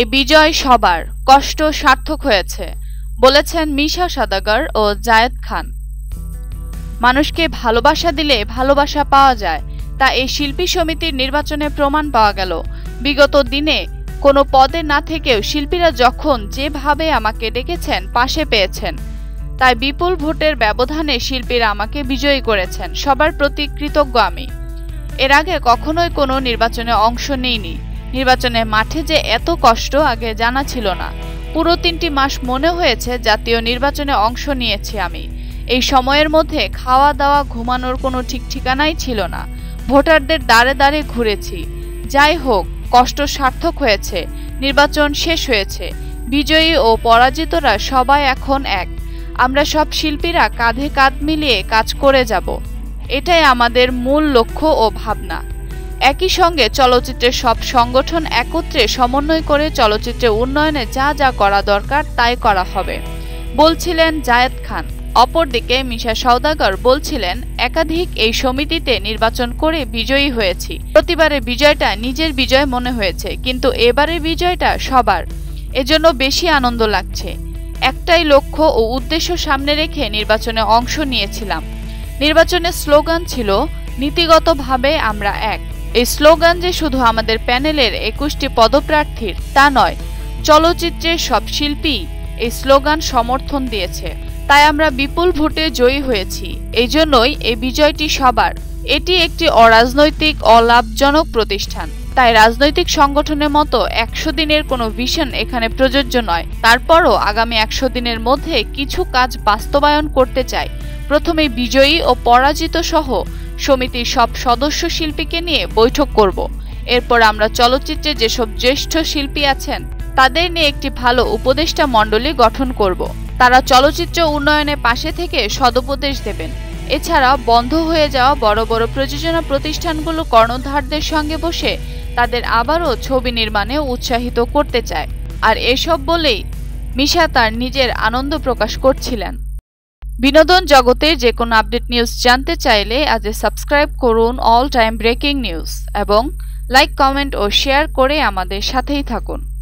এই বিজয় সবার কষ্ট সার্থক হয়েছে, বলেছেন মিশা সাদাগর ও জায়েদ খান। মানুষকে ভালোবাসা দিলে ভালোবাসা পাওয়া যায়, তা এই শিল্পী সমিতির নির্বাচনে প্রমাণ পাওয়া গেল। বিগত দিনে কোনো পদে না থেকেও শিল্পীরা যখন যেভাবে আমাকে ডেকেছেন, পাশে পেয়েছেন। তাই বিপুল ভোটের ব্যবধানে শিল্পীরা আমাকে বিজয়ী করেছেন, সবার প্রতি কৃতজ্ঞ আমি। এর আগে কখনোই কোনো নির্বাচনে অংশ নেইনি। নির্বাচনের মাঠে যে এত কষ্ট আগে জানা ছিল না। পুরো তিনটি মাস মনে হয়েছে জাতীয় নির্বাচনে অংশ নিয়েছি আমি। এই সময়ের মধ্যে খাওয়া দাওয়া ঘুমানোর কোনো ঠিক ঠিকানাই ছিল না। ভোটারদের দাঁড়ে দাঁড়ে ঘুরেছি। যাই হোক, কষ্ট সার্থক হয়েছে, নির্বাচন শেষ হয়েছে। বিজয়ী ও পরাজিতরা সবাই এখন এক। আমরা সব শিল্পীরা কাঁধে কাঁধ মিলিয়ে কাজ করে যাব। এটাই আমাদের মূল লক্ষ্য ও ভাবনা। একই সঙ্গে চলচ্চিত্রের সব সংগঠন একত্রে সমন্বয় করে চলচ্চিত্রের উন্নয়নে যা যা করা দরকার তাই করা হবে। বলছিলেন জায়েদ খান। অপরদিকে মিশা সওদাগর বলছিলেন, একাধিক এই সমিতিতে নির্বাচন করে বিজয়ী হয়েছি। প্রতিবারের বিজয়টা নিজের বিজয় মনে হয়েছে, কিন্তু এবারের বিজয়টা সবার। এজন্য বেশি আনন্দ লাগছে। একটাই লক্ষ্য ও উদ্দেশ্য সামনে রেখে নির্বাচনে অংশ নিয়েছিলাম। নির্বাচনের স্লোগান ছিল, নীতিগতভাবে আমরা এক। এই স্লোগান যে শুধু আমাদের প্যানেলের একুশটি পদপ্রার্থীর, তা নয়, চলচ্চিত্রের সব শিল্পী এই স্লোগান সমর্থন দিয়েছে। তাই আমরা বিপুল ভোটে জয়ী হয়েছি। এই জন্যই এই বিজয়টি সবার। এটি একটি অরাজনৈতিক, অলাভজনক প্রতিষ্ঠান। তাই রাজনৈতিক সংগঠনের মতো একশো দিনের কোনো ভিশন এখানে প্রযোজ্য নয়। তারপরও আগামী একশো দিনের মধ্যে কিছু কাজ বাস্তবায়ন করতে চাই। প্রথমে বিজয়ী ও পরাজিত সহ সমিতির সব সদস্য শিল্পীকে নিয়ে বৈঠক করব। এরপর আমরা চলচ্চিত্রে যেসব জ্যেষ্ঠ শিল্পী আছেন, তাদের নিয়ে একটি ভালো উপদেষ্টা মণ্ডলী গঠন করব। তারা চলচ্চিত্র উন্নয়নে পাশে থেকে সদুপদেশ দেবেন। এছাড়া বন্ধ হয়ে যাওয়া বড় বড় প্রযোজনা প্রতিষ্ঠানগুলো কর্ণধারদের সঙ্গে বসে তাদের আবারও ছবি নির্মাণে উৎসাহিত করতে চায়। আর এসব বলেই মিশা তার নিজের আনন্দ প্রকাশ করছিলেন। বিনোদন জগতের যে কোনো আপডেট নিউজ জানতে চাইলে আজ সাবস্ক্রাইব করুন অল টাইম ব্রেকিং নিউজ এবং লাইক, কমেন্ট ও শেয়ার করে আমাদের সাথেই থাকুন।